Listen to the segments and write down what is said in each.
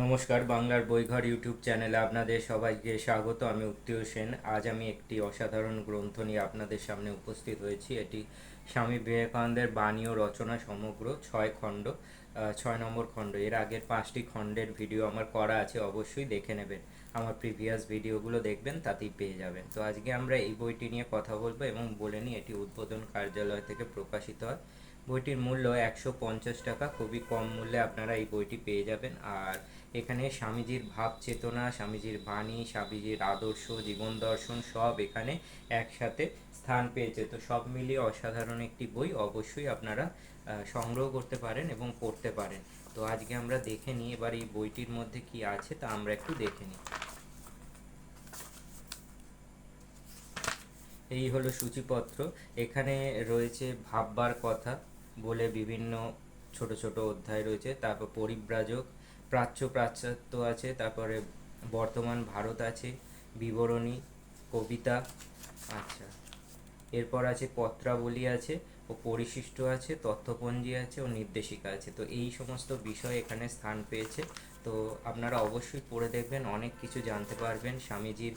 নমস্কার, বাংলার বইঘর ইউটিউব চ্যানেলে আপনাদের সবাইকে স্বাগত। আমি উত্তীয় সেন। আজ আমি একটি অসাধারণ গ্রন্থ নিয়ে আপনাদের সামনে উপস্থিত হয়েছি। এটি স্বামী বিবেকানন্দের বাণী ও রচনা সমগ্র ছয় খণ্ড ছয় নম্বর খণ্ড। এর আগের পাঁচটি খণ্ডের ভিডিও আমার করা আছে, অবশ্যই দেখে নেবেন। আমার প্রিভিয়াস ভিডিওগুলো দেখবেন, তাতেই পেয়ে যাবেন। তো আজকে আমরা এই বইটি নিয়ে কথা বলব এবং বলে নিই, এটি উদ্বোধন কার্যালয় থেকে প্রকাশিত হয়। বইটির মূল্য একশো পঞ্চাশ টাকা। খুবই কম মূল্যে আপনারা এই বইটি পেয়ে যাবেন। আর এখানে স্বামীজির ভাব চেতনা, স্বামীজির বাণী, স্বামীজির আদর্শ, জীবন দর্শন সব এখানে একসাথে স্থান পেয়েছে। তো সব মিলিয়ে অসাধারণ একটি বই অবশ্যই আপনারা সংগ্রহ করতে পারেন এবং পড়তে পারেন। তো আজকে আমরা দেখে নিই এবার এই বইটির মধ্যে কি আছে, তা আমরা একটু দেখে নিই। এই হলো সূচিপত্র। এখানে রয়েছে ভাববার কথা। বলে বিভিন্ন ছোট ছোট অধ্যায় রয়েছে। তারপর পরিব্রাজক, প্রাচ্য পাশ্চাত্য আছে, তারপরে বর্তমান ভারত আছে, বিবরণী, কবিতা আচ্ছা। এরপর আছে পত্রাবলী আছে, ও পরিশিষ্ট আছে, তথ্যপঞ্জি আছে, ও নির্দেশিকা আছে। তো এই সমস্ত বিষয় এখানে স্থান পেয়েছে। তো আপনারা অবশ্যই পড়ে দেখবেন, অনেক কিছু জানতে পারবেন। স্বামীজির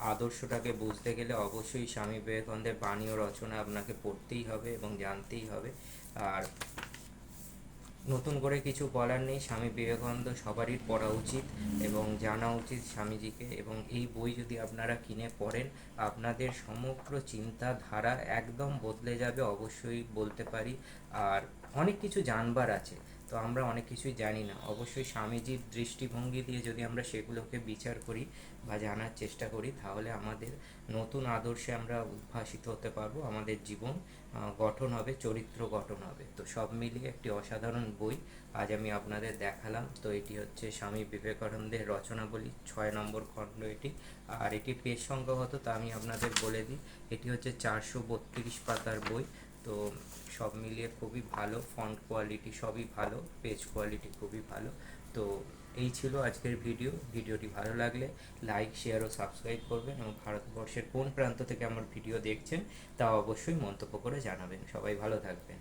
আদর্শটাকে বুঝতে গেলে অবশ্যই স্বামী বিবেকানন্দের বাণী ও রচনা আপনাকে পড়তেই হবে এবং জানতেই হবে। আর নতুন করে কিছু বলার নেই, স্বামী বিবেকানন্দ সবারই পড়া উচিত এবং জানা উচিত স্বামীজিকে এবং এই বই যদি আপনারা কিনে পড়েন, আপনাদের সমগ্র চিন্তাধারা একদম বদলে যাবে, অবশ্যই বলতে পারি। আর অনেক কিছু জানবার আছে। তো আমরা অনেক কিছুই জানি না। অবশ্যই স্বামীজির দৃষ্টিভঙ্গি দিয়ে যদি আমরা সেগুলোকে বিচার করি বা জানার চেষ্টা করি, তাহলে আমাদের নতুন আদর্শে আমরা উদ্ভাসিত হতে পারব, আমাদের জীবন গঠন হবে, চরিত্র গঠন হবে। তো সব মিলিয়ে একটি অসাধারণ বই আজ আমি আপনাদের দেখালাম। তো এটি হচ্ছে স্বামী বিবেকানন্দের রচনাবলী, ছয় নম্বর খণ্ড এটি। আর এটি পেজ সংখ্যা কত তা আমি আপনাদের বলে দিই। এটি হচ্ছে চারশো বত্রিশ পাতার বই। তো সব মিলিয়ে খুবই ভালো ফন্ট কোয়ালিটি সবই ভালো পেজ কোয়ালিটি খুবই ভালো। তো এই ছিল আজকের ভিডিও ভিডিওটি ভালো লাগলে লাইক শেয়ার ও সাবস্ক্রাইব করবেন এবং ভারতবর্ষের কোন প্রান্ত থেকে আমার ভিডিও দেখছেন তা অবশ্যই মন্তব্য করে জানাবেন। সবাই ভালো থাকবেন।